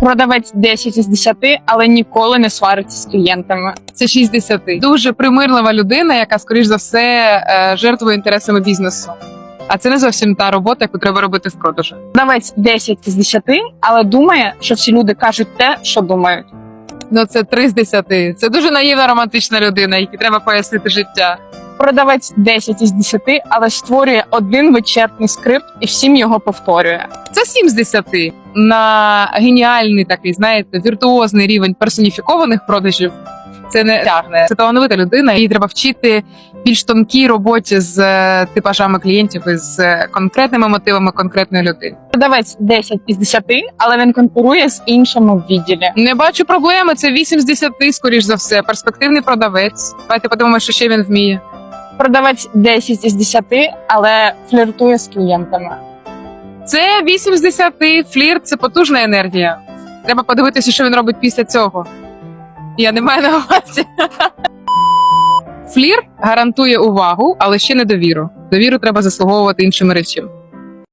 Продавець 10 із 10, але ніколи не свариться з клієнтами. Це 6 з 10. Дуже примирлива людина, яка, скоріш за все, е, жертвує інтересами бізнесу. А це не зовсім та робота, яку треба робити в продажу. Продавець 10 із 10, але думає, що всі люди кажуть те, що думають. Ну це 3 з 10. Це дуже наївна романтична людина, якій треба пояснити життя. Продавець 10 із 10, але створює один вичерпний скрипт і всім його повторює. Це 7 з 10. На геніальний такий, знаєте, віртуозний рівень персоніфікованих продажів. Це не тягне. Це талановита людина. Їй треба вчити більш тонкій роботі з е, типажами клієнтів і з е, конкретними мотивами конкретної людини. Продавець 10 із 10, але він конкурує з іншими в відділі. Не бачу проблеми. Це 8 з 10, скоріш за все. Перспективний продавець. Давайте подивимося, що ще він вміє. Продавець 10 із 10, але фліртує з клієнтами. Це 8 з 10. Флірт це потужна енергія. Треба подивитися, що він робить після цього. Я не маю на увазі. Флір гарантує увагу, але ще не довіру. Довіру треба заслуговувати іншими речами.